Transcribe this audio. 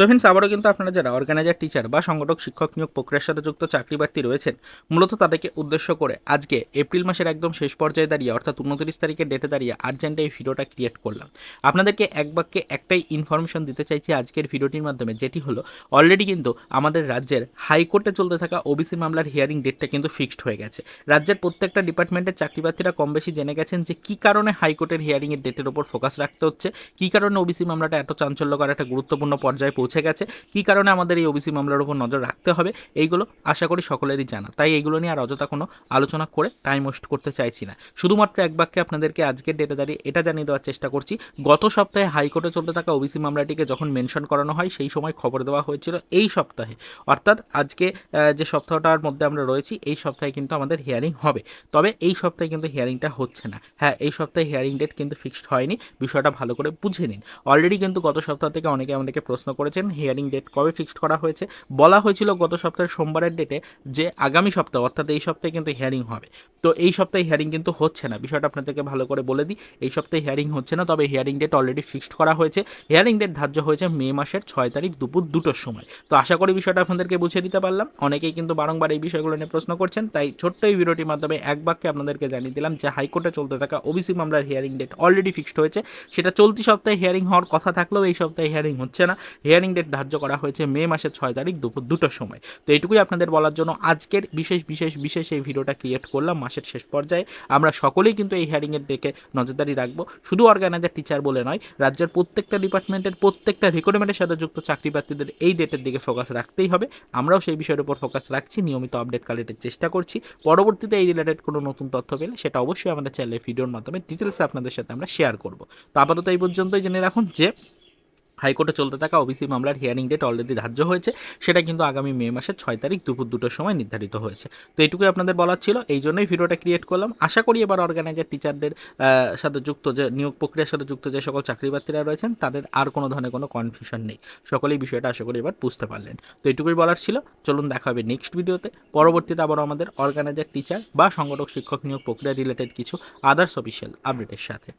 তো ফ্রেন্ডস আবারও কিন্তু আপনারা যারা অর্গানাইজার টিচার বা সংগঠক, শিক্ষক নিয়োগ প্রক্রিয়ার সাথে যুক্ত চাকরি প্রার্থী রয়েছেন, মূলত তাদেরকে উদ্দেশ্য করে আজকে এপ্রিল মাসের একদম শেষ পর্যায়ে দাঁড়িয়ে, অর্থাৎ উনত্রিশ তারিখের ডেটে দাঁড়িয়ে আর্জেন্ট এই ভিডিওটা ক্রিয়েট করলাম। আপনাদেরকে এক বাক্যে একটাই ইনফরমেশন দিতে চাইছি আজকের ভিডিওটির মাধ্যমে, যেটি হলো অলরেডি কিন্তু আমাদের রাজ্যের হাইকোর্টে চলতে থাকা ওবিসি মামলার হিয়ারিং ডেটটা কিন্তু ফিক্সড হয়ে গেছে। রাজ্যের প্রত্যেকটা ডিপার্টমেন্টের চাকরি প্রার্থীরা কম বেশি জেনে গেছেন যে কী কারণে হাইকোর্টের হিয়ারিংয়ের ডেটের ওপর ফোকাস রাখতে হচ্ছে, কী কারণে ওবিসি মামলাটা এত চাঞ্চল্যকর, একটা গুরুত্বপূর্ণ পর্যায়ে পৌঁছে গেছে। কী কারণে আমাদের এই ওবিসি মামলার উপর নজর রাখতে হবে, এইগুলো আশা করি সকলেরই জানা। তাই এইগুলো নিয়ে আর অযথা কোনো আলোচনা করে টাইম ওয়েস্ট করতে চাইছি না। শুধুমাত্র এক বাক্যে আপনাদেরকে আজকের ডেটে দাঁড়িয়ে এটা জানিয়ে দেওয়ার চেষ্টা করছি। গত সপ্তাহে হাইকোর্টে চলতে থাকা ওবিসি মামলাটিকে যখন মেনশন করানো হয়, সেই সময় খবর দেওয়া হয়েছিল এই সপ্তাহে। অর্থাৎ আজকে যে সপ্তাহটার মধ্যে আমরা রয়েছি, এই সপ্তাহে কিন্তু আমাদের হিয়ারিং হবে। তবে এই সপ্তাহে কিন্তু হিয়ারিংটা হচ্ছে না। হ্যাঁ এই সপ্তাহে হিয়ারিং ডেট কিন্তু ফিক্সড হয়নি। বিষয়টা ভালো করে বুঝে নিন। অলরেডি কিন্তু গত সপ্তাহ থেকে অনেকে আমাদেরকে প্রশ্ন করেছেন হিয়ারিং ডেট কবে ফিক্সড করা হয়েছে। বলা হয়েছিল গত সপ্তাহের সোমবারের ডেটে যে আগামী সপ্তাহ, অর্থাৎ এই সপ্তাহে কিন্তু হিয়ারিং হবে। তো এই সপ্তাহে হিয়ারিং কিন্তু হচ্ছে না। বিষয়টা আপনাদেরকে ভালো করে বলে দিই, এই সপ্তাহে হিয়ারিং হচ্ছে না, তবে হিয়ারিং ডেট অলরেডি ফিক্সড করা হয়েছে। হিয়ারিং ডেট ধার্য হয়েছে মে মাসের ছয় তারিখ দুপুর দুটোর সময়। তো আশা করি বিষয়টা আপনাদেরকে বুঝিয়ে দিতে পারলাম। অনেকেই কিন্তু বারংবার এই বিষয়গুলো নিয়ে প্রশ্ন করছেন, তাই ছোট্ট এই ভিডিওটির মাধ্যমে এক বাক্যে আপনাদেরকে জানিয়ে দিলাম যে হাইকোর্টে চলতে থাকা ওবিসি মামলার হিয়ারিং ডেট অলরেডি ফিক্সড হয়েছে। সেটা চলতি সপ্তাহে হিয়ারিং হওয়ার কথা থাকলেও এই সপ্তাহে হিয়ারিং হচ্ছে না। হিয়ারিং ডেট ধার্য করা হয়েছে মে মাসের ছয় তারিখ দুপুর দুটোর সময়। তো এইটুকুই আপনাদের বলার জন্য আজকের বিশেষ বিশেষ বিশেষ এই ভিডিওটা ক্রিয়েট করলাম। মাসের শেষ পর্যায়ে আমরা সকলেই কিন্তু এই হিয়ারিংয়ের দিকে নজরদারি রাখব। শুধু অর্গানাইজার টিচার বলে নয়, রাজ্যের প্রত্যেকটা ডিপার্টমেন্টের প্রত্যেকটা রিক্রুটমেন্টের সাথে যুক্ত চাকরি প্রার্থীদের এই ডেটের দিকে ফোকাস রাখতেই হবে। আমরাও সেই বিষয়ের উপর ফোকাস রাখছি, নিয়মিত আপডেট কালেক্টের চেষ্টা করছি। পরবর্তীতে এই রিলেটেড কোনো নতুন তথ্য পেলে সেটা অবশ্যই আমাদের চ্যানেলে ভিডিওর মাধ্যমে ডিটেলসে আপনাদের সাথে আমরা শেয়ার করব। তো আপাতত এই পর্যন্তই জেনে রাখুন যে হাইকোর্টে চলতে থাকা ওবিসি মামলার হিয়ারিং ডেট অলরেডি ধার্য হয়েছে। সেটা কিন্তু আগামী মে মাসের ছয় তারিখ দুপুর দুটোর সময় নির্ধারিত হয়েছে। তো এইটুকুই আপনাদের বলার ছিল। এই জন্যই ভিডিওটা ক্রিয়েট করলাম। আশা করি এবার অর্গানাইজার টিচারদের সাথে যুক্ত যে, নিয়োগ প্রক্রিয়ার সাথে যুক্ত যে সকল চাকরি প্রার্থীরা রয়েছেন, তাদের আর কোনো ধরনের কোনো কনফিউশন নেই। সকলেই বিষয়টা আশা করি এবার বুঝতে পারলেন। তো এইটুকুই বলার ছিল। চলুন দেখা হবে নেক্সট ভিডিওতে পরবর্তীতে আবার আমাদের অর্গানাইজার টিচার বা সংগঠক, শিক্ষক নিয়োগ প্রক্রিয়া রিলেটেড কিছু আদার্স অফিসিয়াল আপডেটের সাথে।